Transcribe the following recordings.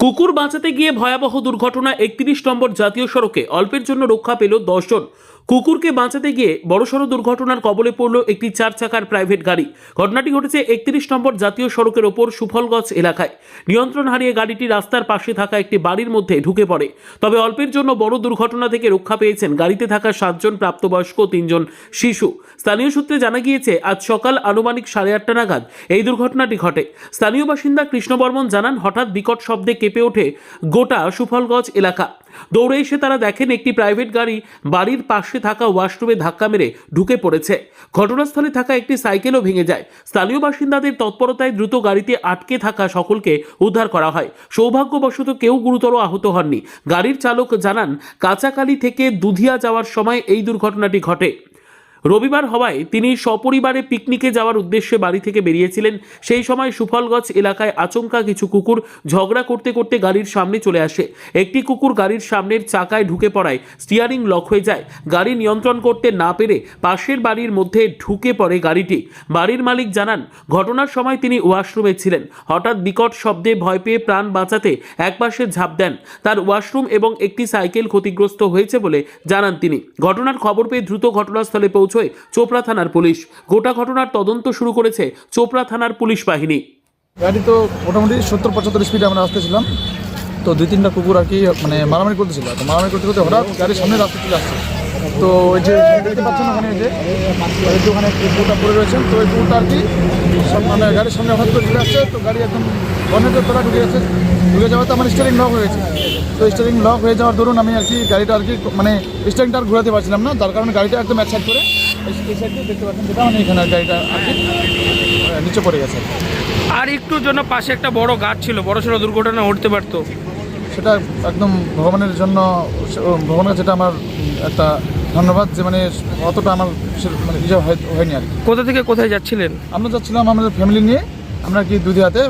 কুকুর বাঁচাতে গিয়ে ভয়াবহ দুর্ঘটনা একত্রিশ নম্বর জাতীয় সড়কে। অল্পের জন্য রক্ষা পেল দশজন কুকুরকে বাঁচাতে গিয়ে বড়সড় দুর্ঘটনার কবলে পড়ল একটি চার চাকার প্রাইভেট গাড়ি। ঘটনাটি ঘটেছে একত্রিশ নম্বর জাতীয় সড়কের ওপর সুফলগঞ্জ এলাকায়। নিয়ন্ত্রণ হারিয়ে গাড়িটি রাস্তার পাশে থাকা একটি বাড়ির মধ্যে ঢুকে পড়ে। তবে অল্পের জন্য বড় দুর্ঘটনা থেকে রক্ষা পেয়েছেন গাড়িতে থাকা সাতজন প্রাপ্তবয়স্ক তিনজন শিশু। স্থানীয় সূত্রে জানা গিয়েছে, আজ সকাল আনুমানিক সাড়ে আটটা নাগাদ এই দুর্ঘটনাটি ঘটে। স্থানীয় বাসিন্দা কৃষ্ণবর্মন জানান, হঠাৎ বিকট শব্দে কেঁপে ওঠে গোটা সুফলগঞ্জ এলাকা। দৌড়ে এসে তারা দেখেন একটি প্রাইভেট গাড়ি বাড়ির পাশে থাকা ওয়াশরুমে ধাক্কা মেরে ঢুকে পড়েছে। ঘটনাস্থলে থাকা একটি সাইকেলও ভেঙে যায়। স্থানীয় বাসিন্দাদের তৎপরতায় দ্রুত গাড়িতে আটকে থাকা সকলকে উদ্ধার করা হয়। সৌভাগ্যবশত কেউ গুরুতর আহত হননি। গাড়ির চালক জানান, কাঁচাকালি থেকে দুধিয়া যাওয়ার সময় এই দুর্ঘটনাটি ঘটে। রবিবার হওয়ায় তিনি সপরিবারে পিকনিকে যাওয়ার উদ্দেশ্যে বাড়ি থেকে বেরিয়েছিলেন। সেই সময় সুফলগঞ্জ এলাকায় আচমকা কিছু কুকুর ঝগড়া করতে করতে গাড়ির সামনে চলে আসে। একটি কুকুর গাড়ির সামনের চাকায় ঢুকে পড়ায় স্টিয়ারিং লক হয়ে যায়। গাড়ি নিয়ন্ত্রণ করতে না পেরে পাশের বাড়ির মধ্যে ঢুকে পড়ে গাড়িটি। বাড়ির মালিক জানান, ঘটনার সময় তিনি ওয়াশরুমে ছিলেন। হঠাৎ বিকট শব্দে ভয় পেয়ে প্রাণ বাঁচাতে একপাশে ঝাঁপ দেন। তার ওয়াশরুম এবং একটি সাইকেল ক্ষতিগ্রস্ত হয়েছে বলে জানান তিনি। ঘটনার খবর পেয়ে দ্রুত ঘটনাস্থলে পৌঁছয় চোপড়া থানার পুলিশ। গোটা ঘটনার তদন্ত শুরু করেছে চোপড়া থানার পুলিশ বাহিনী। গাড়ি তো মোটামুটি সত্তর পঁচাত্তর স্পিডে আমরা আসতেছিলাম। তো দুই তিনটা কুকুর আর কি মানে মারামারি করতেছিল। তো মারামারি করতে করতে হঠাৎ গাড়ির সামনে রাস্তা চলে আসছে। তো ওই যে দেখতে পাচ্ছেন ওখানে যে ওখানে কুকুরটা পড়ে রয়েছেন তো ওই কুকুরটা আর কি মানে গাড়ির সামনে হঠাৎ করে চলে আসছে তো গাড়ি একদম বনেটের তোরা ঢুকে গেছে ঢুকে যাওয়াতে আমার স্টারিং লক হয়ে গেছে তো স্টারিং লক হয়ে যাওয়ার দরুন আমি আর কি গাড়িটা আর কি মানে স্টারিংটা আর ঘোরাতে পারছিলাম না তার কারণে গাড়িটা একদম এক সাইড করে এই- সাইডে দেখতে পাচ্ছেন যেটা মানে এখানে গাড়িটা আর কি নিচে পড়ে গেছে। আর একটুর জন্য পাশে একটা বড় গাছ ছিল বড় সড়ো দুর্ঘটনা ঘটতে পারতো। সেটা একদম ভগবানের জন্য ভগবানের এটা আমার একটা ধন্যবাদ যে মানে অতটা আমার মানে ইয়ে হয়- হয়নি আর কি। কোথা থেকে কোথায় যাচ্ছিলেন? আমরা যাচ্ছিলাম আমাদের ফ্যামিলি নিয়ে। আমরা কি দুধিয়াতে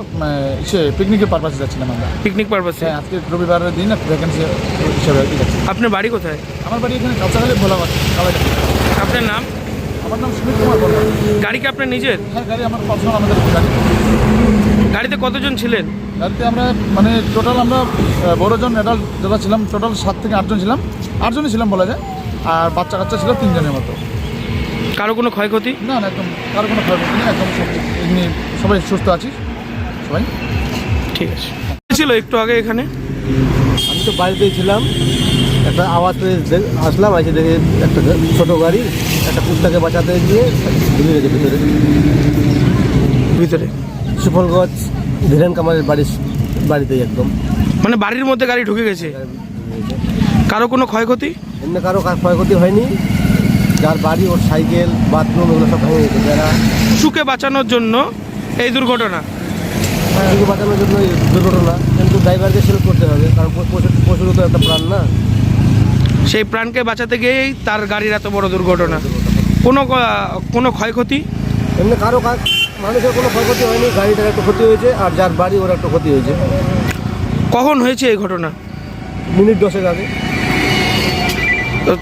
সে পিকনিকের পারপাসে যাচ্ছিলাম আমরা। পিকনিক পারপাসে হ্যাঁ আজকে রবিবারের দিন ভ্যাকেন্সি হিসাবে আর কি যাচ্ছি। আপনার বাড়ি কোথায়? আমার বাড়ি এখানে কাছাকাছি ভোলা কালাকাটি আপনার নাম? আমার নাম সুমিত কুমার বর্মন গাড়ি কি আপনার নিজের? হ্যাঁ গাড়ি আমার পার্সোনাল আমাদের গাড়ি গাড়িতে কতজন ছিলেন? গাড়িতে আমরা মানে টোটাল আমরা বড়জন অ্যাডাল্ট যারা ছিলাম টোটাল সাত থেকে আটজন ছিলাম। আটজনই ছিলাম বলা যায়। আর বাচ্চা কাচ্চা ছিল তিনজনের মতো। কারও কোনো ক্ষয়ক্ষতি? না না একদম কারও কোনো ক্ষয়ক্ষতি নেই একদম এমনি সবাই সুস্থ আছি সবাই। ঠিক আছে। ছিল একটু আগে এখানে? আমি তো বাড়িতেই ছিলাম। একটা আওয়াজ পেয়ে আসলাম এসে দেখে একটা ছোটো গাড়ি একটা কুত্তাকে বাঁচাতে গিয়ে ঢুকে গেছে ভিতরে। ভিতরে? সুফলগঞ্জ ধীরেন কামারের বাড়ির বাড়িতেই একদম। মানে বাড়ির মধ্যে গাড়ি ঢুকে গেছে? কারও কোনো ক্ষয়ক্ষতি? এমনি কারও ক্ষয়ক্ষতি হয়নি। যার বাড়ি ওর সাইকেল বাথরুম এগুলো সব ভেঙে গেছে। যারা সুখে বাঁচানোর জন্য এই দুর্ঘটনা? পশুকে বাঁচানোর জন্য এই দুর্ঘটনা। কিন্তু ড্রাইভারকে সেলুট করতে হবে কারণ প- পশু তো একটা প্রাণ না। সেই প্রাণকে বাঁচাতে গিয়েই তার গাড়ির এত বড় দুর্ঘটনা। কোনো কোনো ক্ষয়ক্ষতি? এমনি কারও কাজ মানুষের কোনো ক্ষয়ক্ষতি হয়নি গাড়িটার একটা ক্ষতি হয়েছে আর যার বাড়ি ওর একটা ক্ষতি হয়েছে। কখন হয়েছে এই ঘটনা? মিনিট দশেক আগে।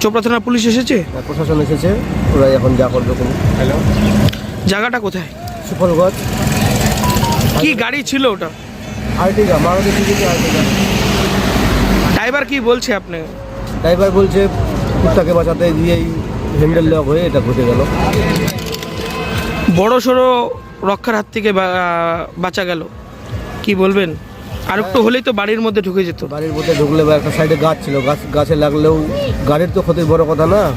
চোপড়া থানা পুলিশ এসেছে? প্রশাসন এসেছে ওরা এখন যা করবে কোনো জায়গাটা কোথায়? সুফলগঞ্জ। কি গাড়ি ছিল ওটা? Ertiga Maruti Suzuki Ertiga driver কি বলছে আপনি? ড্রাইভার বলছে কুত্তাকে বাঁচাতে গিয়েই হ্যান্ডেল লক হয়ে এটা ঘটে গেল। বড় সড়ো রক্ষার হাত থেকে বা- বাঁচা গেল। কি বলবেন? আর একটু হলেই তো বাড়ির মধ্যে ঢুকে যেত। বাড়ির মধ্যে ঢুকলে বা একটা সাইডে গাছ ছিল গাছ গাছে লাগলেও গাড়ির তো ক্ষতির বড় কথা না।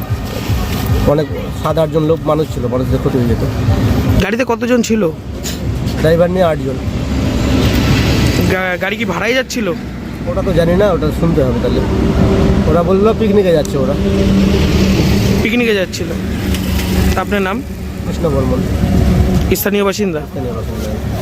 অনেক সাত আটজন লোক মানুষ ছিল মানুষদের ক্ষতি হয়ে যেত। গাড়িতে কতজন ছিল? ড্রাইভার নিয়ে আটজন। গা- গাড়ি কি ভাড়াই যাচ্ছিল? ওটা তো জানি না ওটা শুনতে হবে তাহলে। ওরা বলল পিকনিকে যাচ্ছে ওরা। পিকনিকে যাচ্ছিল। আপনার নাম? কৃষ্ণ বর্মন স্থানীয় বাসিন্দা? স্থানীয় বাসিন্দা।